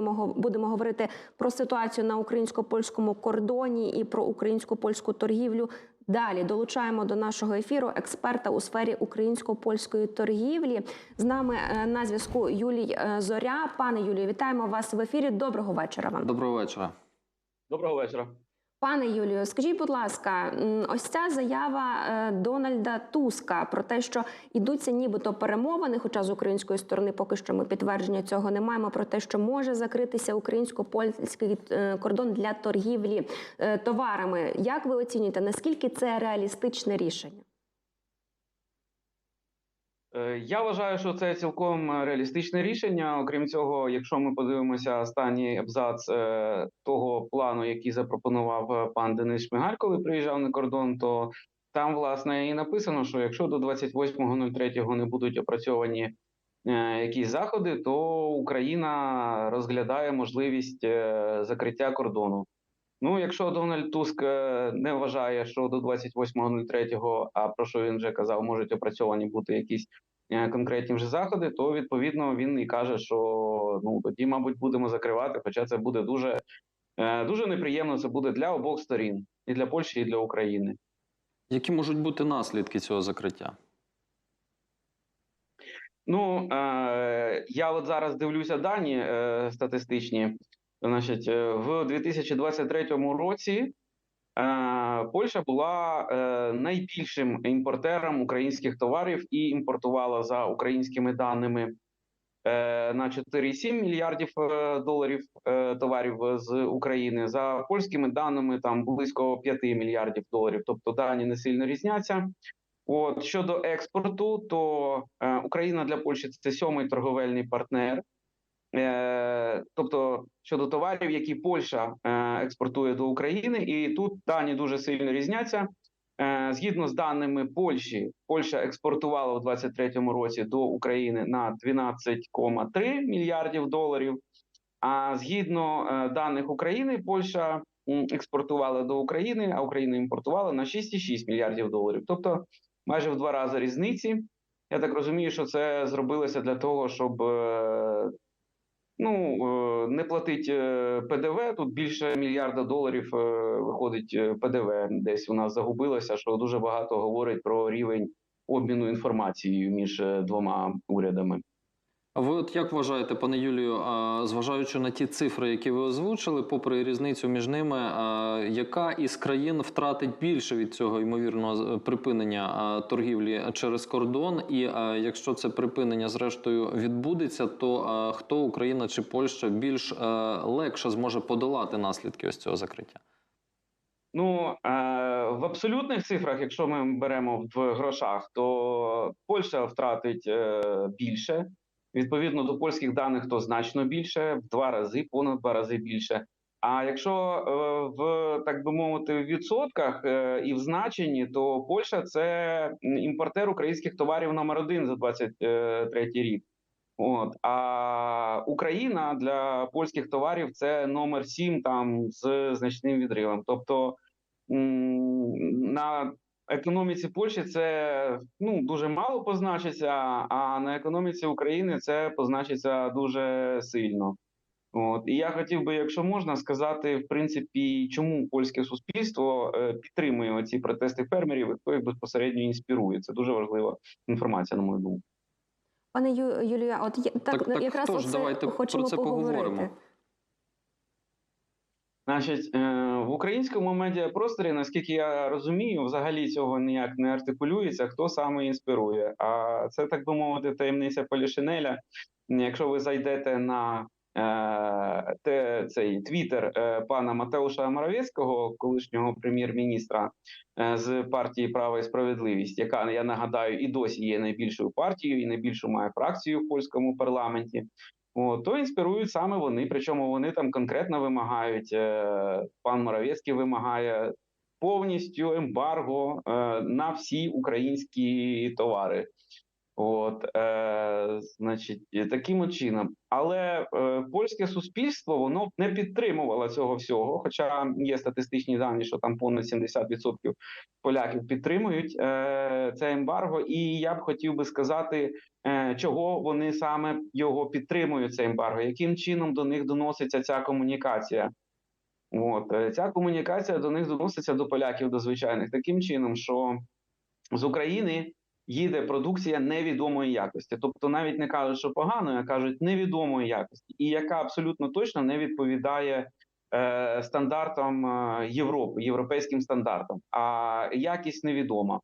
будемо будемо говорити про ситуацію на українсько-польському кордоні і про українсько-польську торгівлю. Далі долучаємо до нашого ефіру експерта у сфері українсько-польської торгівлі. З нами е, на зв'язку Юлій е, Зоря. Пане Юлію, вітаємо вас в ефірі. Доброго вечора вам. Доброго вечора. Доброго вечора. Пане Юлію, скажіть, будь ласка, ось ця заява е, Дональда Туска про те, що йдуться нібито перемовини, хоча з української сторони поки що ми підтвердження цього не маємо, про те, що може закритися українсько-польський е, кордон для торгівлі е, товарами. Як ви оцінюєте, наскільки це реалістичне рішення? Е, Я вважаю, що це цілком е, реалістичне рішення. Окрім цього, якщо ми подивимося останній абзац е, того плану, який запропонував пан Денис Шмигаль, коли приїжджав на кордон, то там власне і написано, що якщо до 28.03 не будуть опрацьовані якісь заходи, то Україна розглядає можливість закриття кордону. Ну, якщо Дональд Туск е, не вважає, що до 28.03, а про що він вже казав, можуть опрацьовані бути якісь е, конкретні вже заходи, то відповідно він і каже, що ну тоді, мабуть, будемо закривати. Хоча це буде дуже, е, дуже неприємно. Це буде для обох сторін, і для Польщі, і для України. Які можуть бути наслідки цього закриття? Ну е, я от зараз дивлюся дані е, статистичні. Значить, е, в 2023 році е, Польща була е, найбільшим імпортером українських товарів і імпортувала за українськими даними на 4,7 мільярдів доларів товарів з України. За польськими даними там близько 5 мільярдів доларів. Тобто дані не сильно різняться. От щодо експорту, то Україна для Польщі це сьомий торговельний партнер. Е, тобто щодо товарів, які Польща е, експортує до України, і тут дані дуже сильно різняться. Е, згідно з даними Польщі, Польща експортувала у 2023 році до України на 12,3 мільярдів доларів. А згідно даних України, Польща експортувала до України, а Україна імпортувала на 6,6 мільярдів доларів. Тобто майже в два рази різниці. Я так розумію, що це зробилося для того, щоб ну, е, не платить е, ПДВ. Тут більше мільярда доларів е, виходить ПДВ. Десь у нас загубилося, що дуже багато говорить про рівень обміну інформацією між двома урядами. А ви от як вважаєте, пане Юлію, зважаючи на ті цифри, які ви озвучили, попри різницю між ними, яка із країн втратить більше від цього ймовірного припинення торгівлі через кордон? І якщо це припинення зрештою відбудеться, то хто Україна чи Польща більш легше зможе подолати наслідки ось цього закриття? Ну е, в абсолютних цифрах, якщо ми беремо в грошах, то Польща втратить е, більше. Відповідно до польських даних, то значно більше, в два рази, понад два рази більше. А якщо е, в так би мовити, в відсотках е, і в значенні, то Польща це імпортер українських товарів номер один за 23 рік. От а Україна для польських товарів це номер сім там з значним відривом. Тобто на економіці Польщі це ну дуже мало позначиться, а на економіці України це позначиться дуже сильно. От і я хотів би, якщо можна, сказати, в принципі, чому польське суспільство е, підтримує ці протести фермерів, і хто їх безпосередньо інспірує. Це дуже важлива інформація, на мою думку. Пане Ю, Юлія, от є- так, Так- так якраз хто ж? Давайте про це поговорити. поговоримо. Значить, е, в українському медіапросторі, наскільки я розумію, взагалі цього ніяк не артикулюється, хто саме інспірує. А це так би мовити, таємниця Полішинеля. Якщо ви зайдете на е, те, цей твіттер е, пана Матеуша Моровецького, колишнього прем'єр-міністра з партії Право і справедливість, яка я нагадаю і досі є найбільшою партією і найбільшу має фракцію в польському парламенті. О, то інспірують саме вони. Причому вони там конкретно вимагають. Е, пан Моровецький вимагає повністю ембарго е, на всі українські товари. От, е, значить, таким чином. Але е, польське суспільство воно не підтримувало цього всього. Хоча є статистичні дані, що там понад 70% поляків підтримують е, це ембарго. І я б хотів би сказати, е, чого вони саме його підтримують. Це ембарго, яким чином до них доноситься ця комунікація. От е, ця комунікація до них доноситься до поляків до звичайних таким чином, що з України їде продукція невідомої якості, тобто навіть не кажуть, що погано, а кажуть невідомої якості, і яка абсолютно точно не відповідає е, стандартам е, Європи, європейським стандартам, а якість невідома.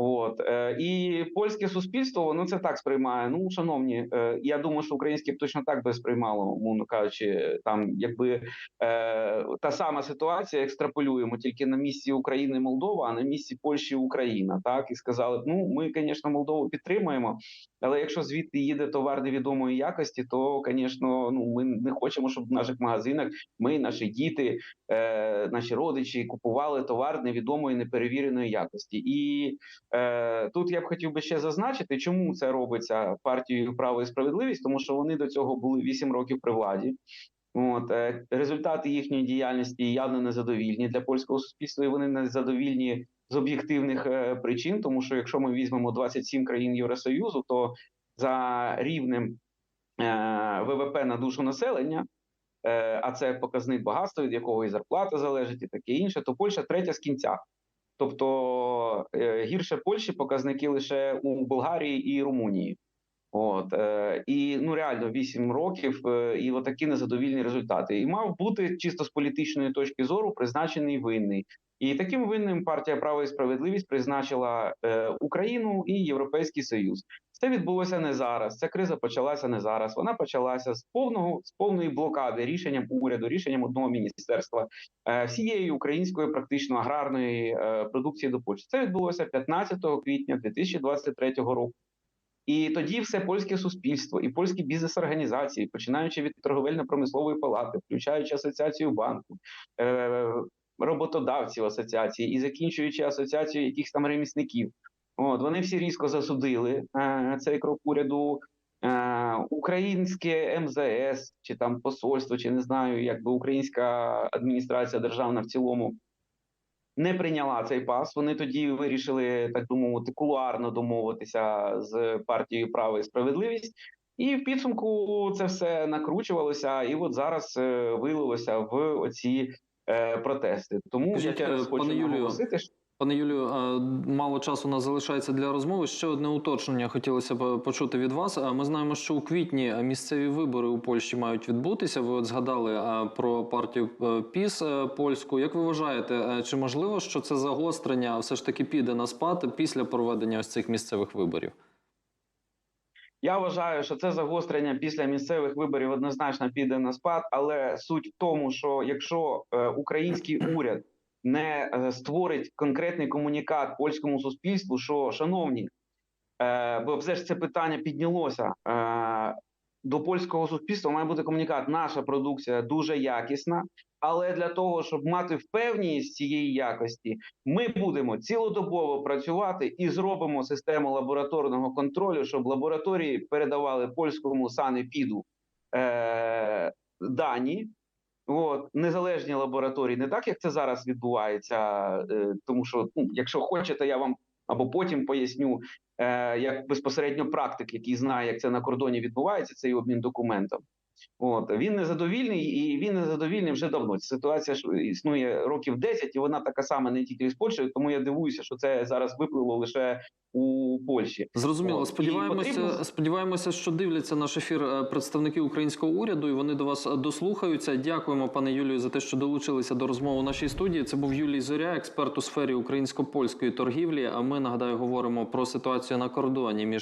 От е, і польське суспільство воно це так сприймає. Ну, шановні, е, я думаю, що українське б точно так би сприймало, умовно кажучи, там якби е, та сама ситуація, екстраполюємо тільки на місці України Молдова, а на місці Польщі Україна. Так і сказали б: ну ми, звісно, Молдову підтримуємо, але якщо звідти їде товар невідомої якості, то звісно, ну ми не хочемо, щоб в наших магазинах ми, наші діти, е, наші родичі купували товар невідомої неперевіреної якості. І тут я б хотів би ще зазначити, чому це робиться партією право і справедливість, тому що вони до цього були 8 років при владі. От е, результати їхньої діяльності явно незадовільні для польського суспільства, і вони незадовільні з об'єктивних е, причин, тому що якщо ми візьмемо 27 країн Євросоюзу, то за рівнем е, ВВП на душу населення, е, а це показник багатства, від якого і зарплата залежить, і таке інше, то Польща третя з кінця. Тобто е, гірше Польщі показники лише у Болгарії і Румунії. От е, і ну реально 8 років, е, і отакі незадовільні результати. І мав бути чисто з політичної точки зору призначений винний. І таким винним партія право і справедливість призначила е, Україну і Європейський Союз. Це відбулося не зараз. Ця криза почалася не зараз. Вона почалася з повного з повної блокади рішенням уряду, рішенням одного міністерства е, всієї української практично аграрної е, продукції до Польщі. Це відбулося 15 квітня 2023 року. І тоді все польське суспільство і польські бізнес-організації, починаючи від торговельно-промислової палати, включаючи асоціацію банку, е, роботодавців асоціації і закінчуючи асоціацією якихось там ремісників, от вони всі різко засудили е, цей крок уряду. Е, українське МЗС чи там посольство, чи не знаю, якби українська адміністрація державна в цілому не прийняла цей пас. Вони тоді вирішили так би мовити кулуарно домовитися з партією право і справедливість. І в підсумку це все накручувалося, і от зараз е, вилилося в оці е, протести. Тому Скажіть, я е, хочу пане наголосити, що Пане Юлію, е, мало часу у нас залишається для розмови. Ще одне уточнення хотілося б почути від вас. Е, Ми знаємо, що у квітні місцеві вибори у Польщі мають відбутися. Ви от згадали е, про партію е, ПІС е, польську. Як ви вважаєте, е, чи можливо, що це загострення все ж таки піде на спад після проведення ось цих місцевих виборів? Я вважаю, що це загострення після місцевих виборів однозначно піде на спад, але суть в тому, що якщо е, український уряд не е, створить конкретний комунікат польському суспільству, що шановні, е, бо все ж це питання піднялося. Е, до польського суспільства має бути комунікат. Наша продукція дуже якісна, але для того, щоб мати впевненість цієї якості, ми будемо цілодобово працювати і зробимо систему лабораторного контролю, щоб лабораторії передавали польському санепіду е, дані. От незалежні лабораторії, не так як це зараз відбувається, е, тому що ну, якщо хочете, я вам або потім поясню, е, як безпосередньо практик, який знає, як це на кордоні відбувається, цей обмін документом. От він незадовільний, і він незадовільний вже давно. Ця ситуація ж існує років 10, і вона така сама не тільки з Польщею, тому я дивуюся, що це зараз випливло лише у Польщі. Зрозуміло. От, Сподіваємося, потрібно- сподіваємося, що дивляться наш ефір е, представники українського уряду, і вони до вас е, дослухаються. Дякуємо, пане Юлію, за те, що долучилися до розмови у нашій студії. Це був Юлій Зоря, експерт у сфері українсько-польської торгівлі. А ми нагадаю, говоримо про ситуацію на кордоні між